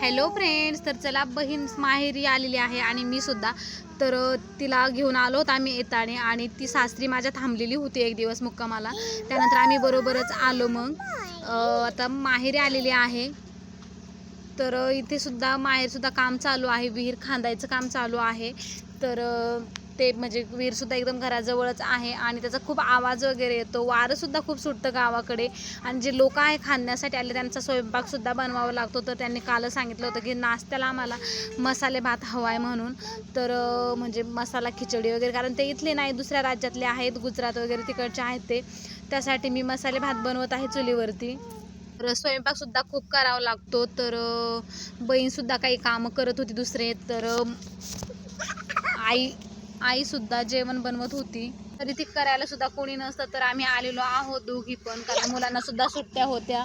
Hello friends तर चला बहीण माहेरी आलेली आहे आणि मी सुद्धा. तर तिला घेऊन आलो होतो आम्ही येताने आणि ती सासरी माझ्या थांबलेली होती एक दिवस मुक्कामाला. त्यानंतर आम्ही बरोबरच आलो मग. आता माहेरी आलेली आहे. तर इथे सुद्धा माहेर सुद्धा काम चालू आहे विहीर खांदायचं काम चालू आहे. तर ते म्हणजे विहीरसुद्धा एकदम घराजवळच आहे आणि त्याचा खूप आवाज वगैरे येतो. वारंसुद्धा खूप सुटतं गावाकडे. आणि जे लोक आहे खाण्यासाठी आले त्यांचा स्वयंपाकसुद्धा बनवावा लागतो. तर त्यांनी कालच सांगितलं होतं की नाश्त्याला आम्हाला मसाले भात हवा आहे म्हणून. तर म्हणजे मसाला खिचडी वगैरे कारण ते इथले नाही दुसऱ्या राज्यातले आहेत गुजरात वगैरे तिकडचे आहेत ते. त्यासाठी मी मसाले भात बनवत आहे चुलीवरती. तर स्वयंपाकसुद्धा खूप करावा लागतो. तर बहीणसुद्धा काही कामं करत होती दुसरे. तर आई आई सुद्धा जेवण बनवत होती. तरी ती करायला सुद्धा कोणी नसतं तर आम्ही आलेलो आहोत दोघी पण कारण मुलांना सुद्धा सुट्ट्या होत्या.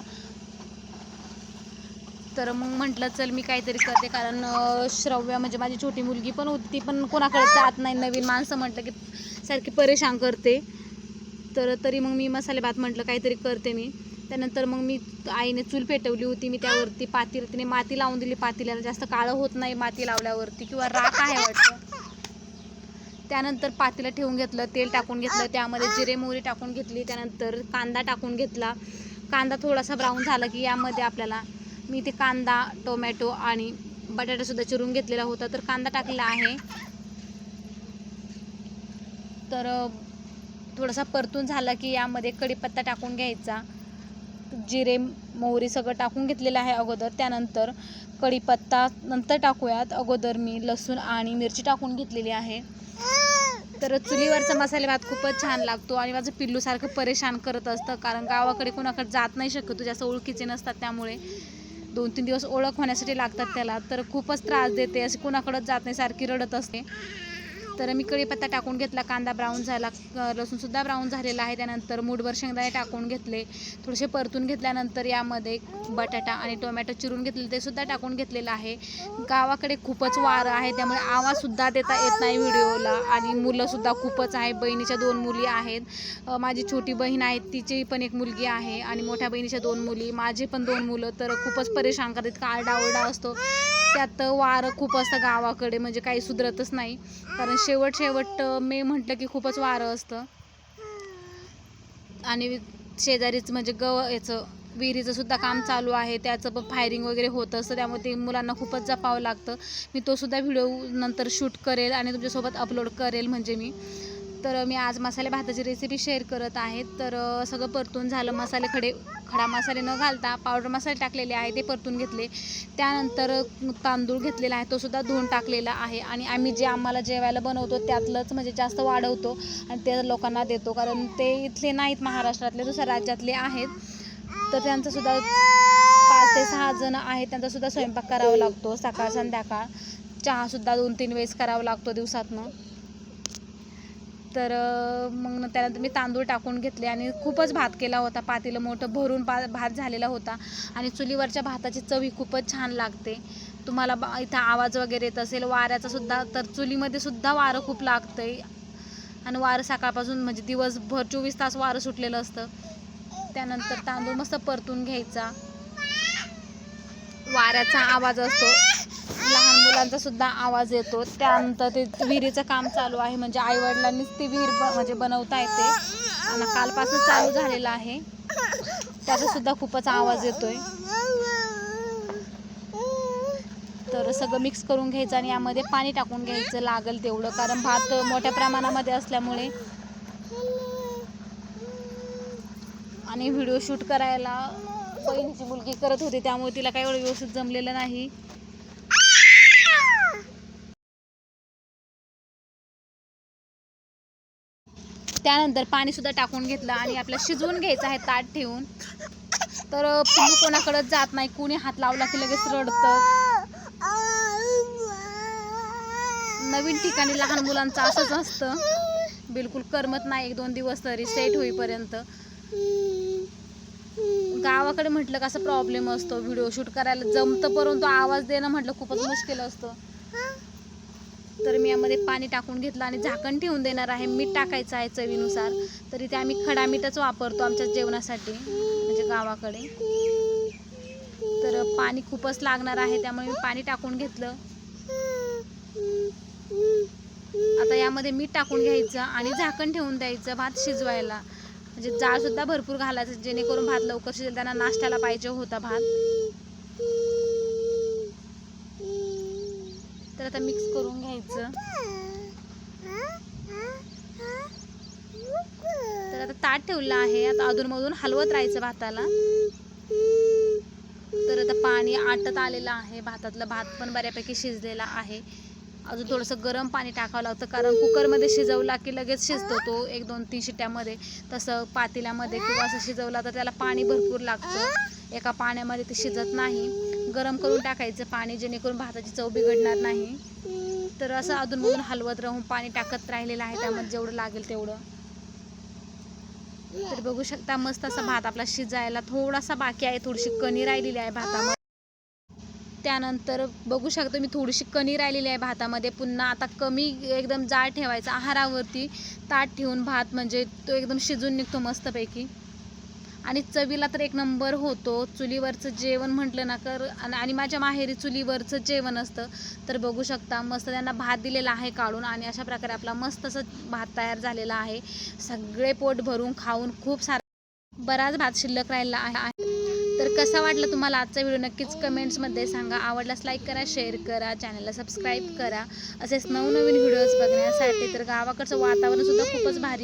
तर मग म्हटलं चल मी काहीतरी करते. कारण श्रव्य श्रव्या म्हणजे माझी छोटी मुलगी पण होती ती पण कोणाकडे जात नाही. नवीन माणसं म्हटलं की सारखी परेशान करते. तर तरी मग मी मसाले भात म्हटलं काहीतरी करते मी. त्यानंतर मग मी आईने चूल पेटवली होती. मी त्यावरती पाती तिने माती लावून दिली पातीला जास्त काळं होत नाही माती लावल्यावरती किंवा राख आहे वाटतं. त्यानंतर पातेलं ठेवून घेतलं तेल टाकून घेतलं त्यामध्ये जिरे मोहरी टाकून घेतली त्यानंतर कांदा टाकून घेतला. कांदा थोडासा ब्राऊन झाला की यामध्ये आपल्याला मी ते कांदा टोमॅटो आणि बटाटासुद्धा चिरून घेतलेला होता. तर कांदा टाकलेला आहे. तर थोडासा परतून झाला की यामध्ये कढीपत्ता टाकून घ्यायचा. जिरे मोहरी सगळं टाकून घेतलेलं आहे अगोदर. त्यानंतर कढीपत्ता नंतर टाकूयात. अगोदर मी लसूण आणि मिरची टाकून घेतलेली आहे. तर चुलीवरचा मसाले भात खूपच छान लागतो आणि माझं पिल्लू सारखं परेशान करत असतं कारण गावाकडे कोणाकडे जात नाही शकतो जास्त ओळखीचे नसतात त्यामुळे. दोन तीन दिवस ओळख होण्यासाठी लागतात त्याला तर खूपच त्रास देते अशी कोणाकडंच जात नाही सारखी रडत असते. तर मी कढीपत्ता टाकून घेतला कांदा ब्राऊन झाला लसूणसुद्धा ब्राऊन झालेला आहे. त्यानंतर मूठभर शेंगदाणे टाकून घेतले. थोडेसे परतून घेतल्यानंतर यामध्ये बटाटा आणि टोमॅटो चिरून घेतले ते सुद्धा टाकून घेतलेलं आहे. गावाकडे खूपच वारं आहे त्यामुळे आवाजसुद्धा देता येत नाही व्हिडिओला. आणि मुलंसुद्धा खूपच आहे. बहिणीच्या दोन मुली आहेत. माझी छोटी बहीण आहे तिची पण एक मुलगी आहे. आणि मोठ्या बहिणीच्या दोन मुली माझे पण दोन मुलं. तर खूपच परेशान करतात. का आरडाओरडा असतो. त्यात वारं खूप असतं गावाकडे म्हणजे काही सुधरतच नाही. कारण शेवट शेवट मे म्हटलं की खूपच वारं असतं. आणि शेजारीच म्हणजे गव याचं विहिरीचं सुद्धा काम चालू आहे. त्याचं पण फायरिंग वगैरे होत असतं. त्यामुळे ते मुलांना खूपच जपावं लागतं. मी तो सुद्धा व्हिडिओ नंतर शूट करेल आणि तुमच्यासोबत अपलोड करेल म्हणजे मी. तर मी आज मसाले भाताची रेसिपी शेअर करत आहे. तर सगळं परतून झालं. मसाले खडे खडा मसाले न घालता पावडर मसाले टाकलेले आहे. ते परतून घेतले. त्यानंतर तांदूळ घेतलेला आहे. तो सुद्धा धुवून टाकलेला आहे. आणि आम्ही जे आम्हाला जेवायला बनवतो त्यातलंच म्हणजे जास्त वाढवतो आणि ते लोकांना देतो. कारण ते इथले नाहीत महाराष्ट्रातले दुसऱ्या राज्यातले आहेत. तर त्यांचंसुद्धा पाच ते सहा जण आहेत. त्यांचासुद्धा स्वयंपाक करावा लागतो. सकाळ संध्याकाळ. चहासुद्धा दोन तीन वेळेस करावा लागतो दिवसातनं. तर मग त्यानंतर मी तांदूळ टाकून घेतले आणि खूपच भात केला होता. पातेलं मोठं भरून पा भात झालेला होता. आणि चुलीवरच्या भाताची चव ही खूपच छान लागते. तुम्हाला बा इथं आवाज वगैरे येत असेल वाऱ्याचा सुद्धा तर चुलीमध्ये सुद्धा वारं खूप लागतंय. आणि वारं सकाळपासून म्हणजे दिवसभर चोवीस तास वारं सुटलेलं असतं. त्यानंतर तांदूळ मस्त परतून घ्यायचा. वाऱ्याचा आवाज असतो. लहान मुलांचा सुद्धा आवाज येतो. त्यानंतर ते विहिरीचं काम चालू आहे. म्हणजे आईवडिलांनीच ती विहीर म्हणजे बनवता येते. आणि कालपासून चालू झालेलं आहे. त्याचा सुद्धा खूपच आवाज येतोय. तर सगळं मिक्स करून घ्यायचं आणि यामध्ये पाणी टाकून घ्यायचं लागेल तेवढं. कारण भात मोठ्या प्रमाणामध्ये असल्यामुळे. आणि व्हिडिओ शूट करायला बहिणीची मुलगी करत होती. त्यामुळे तिला काही एवढं व्यवस्थित जमलेलं नाही. त्यानंतर पाणी सुद्धा टाकून घेतलं आणि आपलं शिजवून घ्यायचं आहे ताट ठेवून. तर पिल्लू कोणाकडंच जात नाही. कोणी हात लावला की लगेच रडतं. नवीन ठिकाणी लहान मुलांचं असंच असतं. बिलकुल करमत नाही एक दोन दिवस तरी सेट होईपर्यंत. गावाकडे म्हटलं कसं प्रॉब्लेम असतो. व्हिडिओ शूट करायला जमतं परंतु आवाज देणं म्हटलं खूपच मुश्किल असतं. तर मी यामध्ये पाणी टाकून घेतलं आणि झाकण ठेवून देणार आहे. मीठ टाकायचं आहे चवीनुसार. तर इथे आम्ही खडा मीठच वापरतो आमच्या जेवणासाठी म्हणजे गावाकडे. तर पाणी खूपच लागणार आहे त्यामुळे मी पाणी टाकून घेतलं. आता यामध्ये मीठ टाकून घ्यायचं आणि झाकण ठेवून द्यायचं भात शिजवायला. म्हणजे जाळसुद्धा भरपूर घालायचं जेणेकरून भात लवकर शिजेल त्यांना नाश्त्याला पाहिजे होता भात. तर आता मिक्स करून घ्यायचं. तर आता ताट ठेवलं आहे. आता अधूनमधून हलवत राहायचं भाताला. तर आता पाणी आटत आलेलं आहे. भातातलं भात पण बऱ्यापैकी शिजलेला आहे. अजून थोडंसं गरम पाणी टाकावं लागतं कारण कुकरमध्ये शिजवला की लगेच शिजतो तो. एक दोन तीन शिट्ट्यामध्ये. तसं पातेल्यामध्ये किंवा असं शिजवला तर त्याला पाणी भरपूर लागतं. एका पाण्यामध्ये ते शिजत नाही. गरम करून टाकायचं पाणी जेणेकरून भाताची चव बिघडणार नाही. तर असं अधूनमधून हलवत राहून पाणी टाकत राहिलेलं आहे त्यामध्ये जेवढं लागेल तेवढं. तर बघू शकता मस्त असा भात आपला शिजायला थोडासा बाकी आहे थोडीशी कणी राहिलेली आहे भातामध्ये. त्यानंतर बघू शकतो मी थोडीशी कणी राहिलेली आहे भातामध्ये. पुन्हा आता कमी एकदम जाळ ठेवायचा आहारावरती ताट ठेवून भात म्हणजे तो एकदम शिजून निघतो मस्तपैकी. आणि चवीला तर एक नंबर होतो. चुलीवरचं जेवण म्हटलं ना कर आणि आणि माझ्या माहेरी चुलीवरचं जेवण असतं. तर बघू शकता मस्त त्यांना भात दिलेला आहे काढून आणि अशा प्रकारे आपला मस्त असं भात तयार झालेला आहे. सगळे पोट भरून खाऊन खूप सारा बराच भात शिल्लक राहिला आहे. तर कसा वाटला तुम्हाला आजचा व्हिडिओ? नक्कीच कमेंट्समध्ये सांगा. आवडल्यास लाईक करा शेअर करा चॅनलला सबस्क्राईब करा. असेच नवनवीन व्हिडिओज बघण्यासाठी तर गावाकडचं वातावरणसुद्धा खूपच भारी